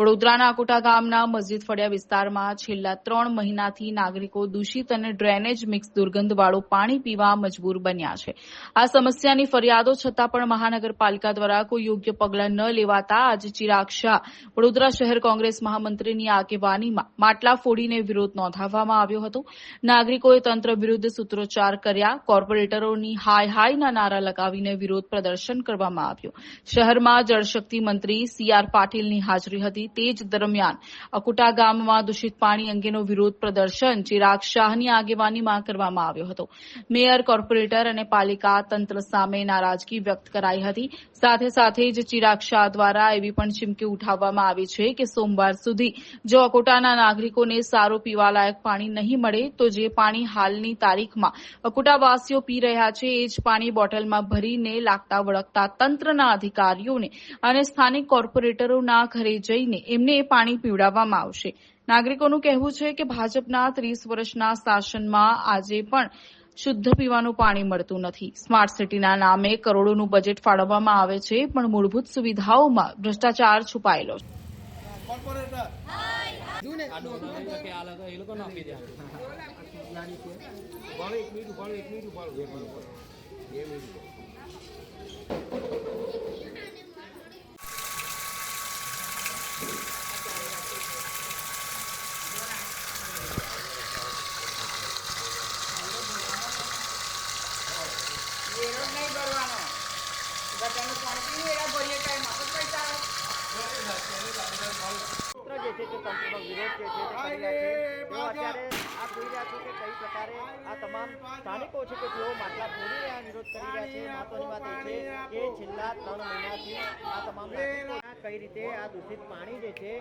વડોદરાના કોટા ગામના મસ્જિદ ફળિયા વિસ્તારમાં છેલ્લા ત્રણ મહિનાથી નાગરિકો દૂષિત અને ડ્રેનેજ મિક્સ દુર્ગંધવાળું પાણી પીવા મજબૂર બન્યા છે. આ સમસ્યાની ફરિયાદો છતાં પણ મહાનગરપાલિકા દ્વારા કોઈ યોગ્ય પગલાં ન લેવાતા આજે ચિરાગ શાહ વડોદરા શહેર કોંગ્રેસ મહામંત્રીની આગેવાનીમાં માટલા ફોડીને વિરોધ નોંધાવવામાં આવ્યો હતો. નાગરિકોએ તંત્ર વિરુદ્ધ સૂત્રોચ્ચાર કર્યા, કોર્પોરેટરોની હાય હાયના નારા લગાવીને વિરોધ પ્રદર્શન કરવામાં આવ્યું. શહેરમાં જળશક્તિ મંત્રી સી આર પાટીલની હાજરી હતી તે જ દરમિયાન અકુટા ગામમાં દૂષિત પાણી અંગેનો વિરોધ પ્રદર્શન ચિરાગ શાહની આગેવાનીમાં કરવામાં આવ્યો હતો. મેયર, કોર્પોરેટર અને પાલિકા તંત્ર સામે નારાજગી વ્યક્ત કરાઈ હતી. સાથે સાથે જ ચિરાગ શાહ દ્વારા એવી પણ ચીમકી ઉઠાવવામાં આવી છે કે સોમવાર સુધી જો અકોટાના નાગરિકોને સારું પીવાલાયક પાણી નહીં મળે, તો જે પાણી હાલની તારીખમાં અકોટાવાસીઓ પી રહ્યા છે, એ જ પાણી બોટલમાં ભરીને લાગતા વળગતા તંત્રના અધિકારીઓને અને સ્થાનિક કોર્પોરેટરોના ઘરે જઈને એમને એ પાણી પીવડાવવામાં આવશે. નાગરિકોનું કહેવું છે કે ભાજપના ત્રીસ વર્ષના શાસનમાં આજે પણ શુદ્ધ પીવાનું પાણી મળતું નથી. સ્માર્ટ સિટીના નામે કરોડોનું બજેટ ફાળવવામાં આવે છે, પણ મૂળભૂત સુવિધાઓમાં ભ્રષ્ટાચાર છુપાયેલો છે. કોર્પોરેટર. આ ડોનાલ્ડ તો કે આ લોકો એ લોકો આપી દે ઉભાડો એક મિનિટ ઉભાડો એક મિનિટ ઉભાડો બે મિનિટ બે મિનિટ વેરો જ નહીં ભરવાનો ગટરનું પાણી પીવું એના ભરીએ ટાઈમ આપો પૈસા આવે. જે છે તે તંત્રનો વિરોધ જે છે તે કરી રહ્યા છે. અત્યારે આ જોઈ રહ્યા છો કે કઈ પ્રકારે આ તમામ સ્થાનિકો છે કે તેઓ માટલા વિરોધ કરી રહ્યા છે. મહત્વની વાત એ છે કે છેલ્લા ત્રણ મહિનાથી આ તમામ કઈ રીતે આ દૂષિત પાણી જે છે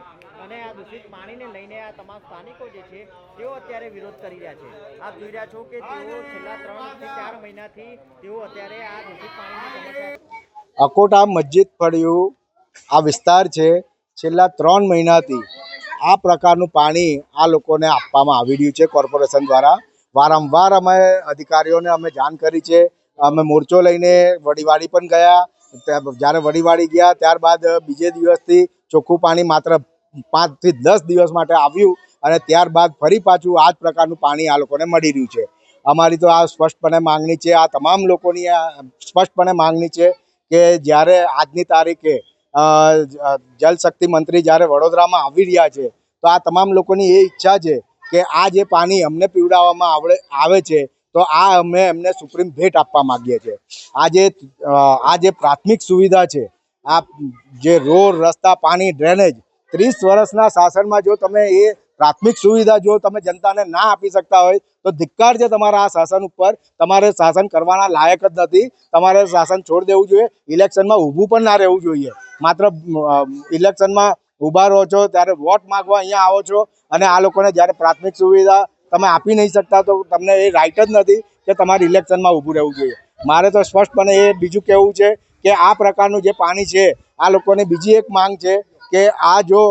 અને આ દૂષિત પાણીને લઈને આ તમામ સ્થાનિકો જે છે તેઓ અત્યારે વિરોધ કરી રહ્યા છે. આપ જોઈ રહ્યા છો કે તેઓ છેલ્લા ત્રણથી ચાર મહિનાથી તેઓ અત્યારે આ દૂષિત પાણીની સમસ્યા અકોટા મસ્જિદ ફળિયું આ વિસ્તાર છે. છેલ્લા ત્રણ મહિનાથી આ પ્રકારનું પાણી આ લોકોને આપવામાં આવી રહ્યું છે કોર્પોરેશન દ્વારા. વારંવાર અમે અધિકારીઓને અમે જાણ કરી છે. અમે મોરચો લઈને વડીવાડી પણ ગયા. જ્યારે વડીવાડી ગયા ત્યારબાદ બીજે દિવસથી ચોખ્ખું પાણી માત્ર પાંચથી દસ દિવસ માટે આવ્યું અને ત્યારબાદ ફરી પાછું આ જ પ્રકારનું પાણી આ લોકોને મળી રહ્યું છે. અમારી તો આ સ્પષ્ટપણે માંગણી છે. આ તમામ લોકોની આ સ્પષ્ટપણે માંગણી છે. કે જ્યારે આજની તારીખે જલશક્તિ મંત્રી જ્યારે વડોદરામાં આવી રહ્યા છે, તો આ તમામ લોકોની એ ઈચ્છા છે કે આ જે પાણી અમને પીવડાવવામાં આવડે, આવે છે, તો આ અમે એમને સુપ્રીમ ભેટ આપવા માગીએ છીએ. આ જે આ જે પ્રાથમિક સુવિધા છે, આ જે રોડ, રસ્તા, પાણી, ડ્રેનેજ, ત્રીસ વર્ષના શાસનમાં જો તમે એ પ્રાથમિક સુવિધા જો તમે જનતાને ના આપી શકતા હોય, તો ધિક્કાર છે તમારા આ શાસન ઉપર, તમારે શાસન કરવાના લાયક જ નથી. તમારે શાસન છોડ દેવું જોઈએ. ઇલેક્શનમાં ઊભું પણ ના રહેવું જોઈએ. માત્ર ઇલેક્શનમાં ઊભા રહો છો, ત્યારે વોટ માંગવા અહીંયા આવો છો અને આ લોકોને જ્યારે પ્રાથમિક સુવિધા તમે આપી નહીં શકતા, તો તમને એ રાઇટ જ નથી કે તમારે ઇલેક્શનમાં ઊભું રહેવું જોઈએ. મારે તો સ્પષ્ટપણે એ બીજું કહેવું છે કે આ પ્રકારનું જે પાણી છે, આ લોકોની બીજી એક માંગ છે કે આ જો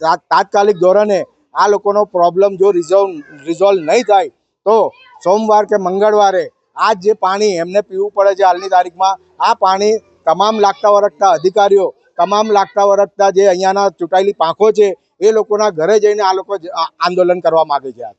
તાત્કાલિક ધોરણે આ લોકોનો પ્રોબ્લેમ જો રિઝોલ્વ રિઝોલ્વ નહીં થાય, તો સોમવાર કે મંગળવારે આ જે પાણી એમને પીવું પડે છે હાલની તારીખમાં, આ પાણી તમામ લાગતા વરગતા અધિકારીઓ, તમામ લાગતા વરગતા જે અહીંયાના ચૂંટાયેલી પાંખો છે, એ લોકોના ઘરે જઈને આ લોકો આંદોલન કરવા માગે છે.